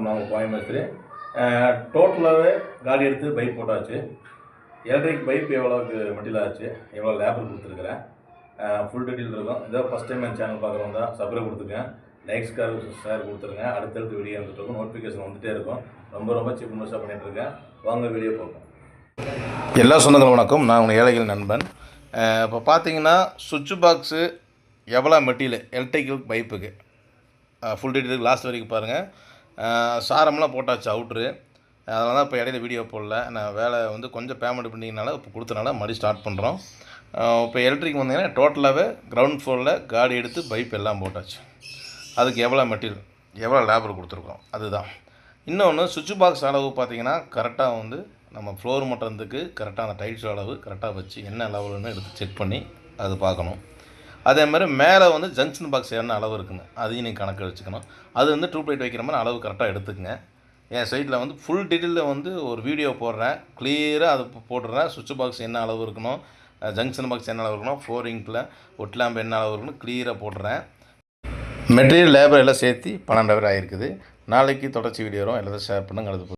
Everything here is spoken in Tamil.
வணக்கம் நான் டோட்டலாகவே காடி எடுத்து பைப் போட்டாச்சு. எலக்ட்ரிக் பைப் எவ்வளோக்கு மெட்டீரியல் ஆச்சு எவ்வளோ லேபர் கொடுத்துருக்குறேன். ஃபுல் டீட்டெயில் இருக்கும். இதோ ஃபஸ்ட் டைம் என் சேனல் பார்க்குறவங்க தான் சப்ரை கொடுத்துருக்கேன் லைக்ஸ் கார் ஷேர் கொடுத்துருங்க. அடுத்தடுத்து வீடியோ வந்துட்டு இருக்கும். நோட்டிஃபிகேஷன் வந்துகிட்டே இருக்கும். ரொம்ப ரொம்ப சீப் இன்வெஸ்ட்டாக பண்ணிட்டு இருக்கேன். வாங்க வீடியோ பார்ப்போம். எல்லா சொந்தங்களும் வணக்கம். நான் உங்கள் ஏழைகள் நண்பன். இப்போ பார்த்தீங்கன்னா சுவிட்ச் பாக்ஸு எவ்வளோ மெட்டீரியல் எலக்ட்ரிக்கல் பைப்புக்கு ஃபுல் டீட்டெயில் லாஸ்ட் வரைக்கும் பாருங்கள் சாரம்லாம் போட்டாச்சு அவுட்ரு அதனால தான் இப்போ இடையில வீடியோ போடல. நான் வேலை வந்து கொஞ்சம் பேமெண்ட் பண்ணிங்கனால இப்போ கொடுத்தனால மறுபடியும் ஸ்டார்ட் பண்ணுறோம் இப்போ எலக்ட்ரிக் வந்தீங்கன்னா டோட்டலாகவே கிரவுண்ட் ஃப்ளோரில் காடி எடுத்து பைப் எல்லாம் போட்டாச்சு. அதுக்கு எவ்வளோ மெட்டீரியல் எவ்வளோ லேபர் கொடுத்துருக்கோம் அதுதான். இன்னொன்று சுவிட்ச் பாக்ஸ் அளவு பார்த்தீங்கன்னா கரெக்டாக வந்து நம்ம ஃப்ளோர் மட்டத்துக்கு கரெக்டான டைல்ஸ் அளவு கரெக்டாக வச்சு என்ன லெவலுன்னு எடுத்து செக் பண்ணி அது பார்க்கணும். அதே மாதிரி மேலே வந்து ஜங்ஷன் பாக்ஸ் என்ன அளவு இருக்குன்னு அதையும் நீங்கள் கணக்கு வச்சுக்கணும். அது வந்து டூப் லைட் வைக்கிற மாதிரி அளவு கரெக்டாக எடுத்துக்கங்க. என் சைட்டில் வந்து ஃபுல் டீட்டெயிலில் வந்து ஒரு வீடியோ போடுறேன். கிளியராக அது போ- போட்டுடுறேன் சுவிட்ச் பாக்ஸ் என்ன அளவு இருக்கணும்? ஜங்ஷன் பாக்ஸ் என்ன அளவு இருக்கணும்? ஃபோர் இங்கில் என்ன அளவு இருக்கணும்? கிளியராக போடுறேன் மெட்டீரியல் லேபர் எல்லாம் சேர்த்து பன்னெண்டாயிரம் ஆகிருக்குது நாளைக்கு தொடர்ச்சி வீடியோ வரும். எல்லாத்தையும் ஷேர் பண்ணுங்கள் அது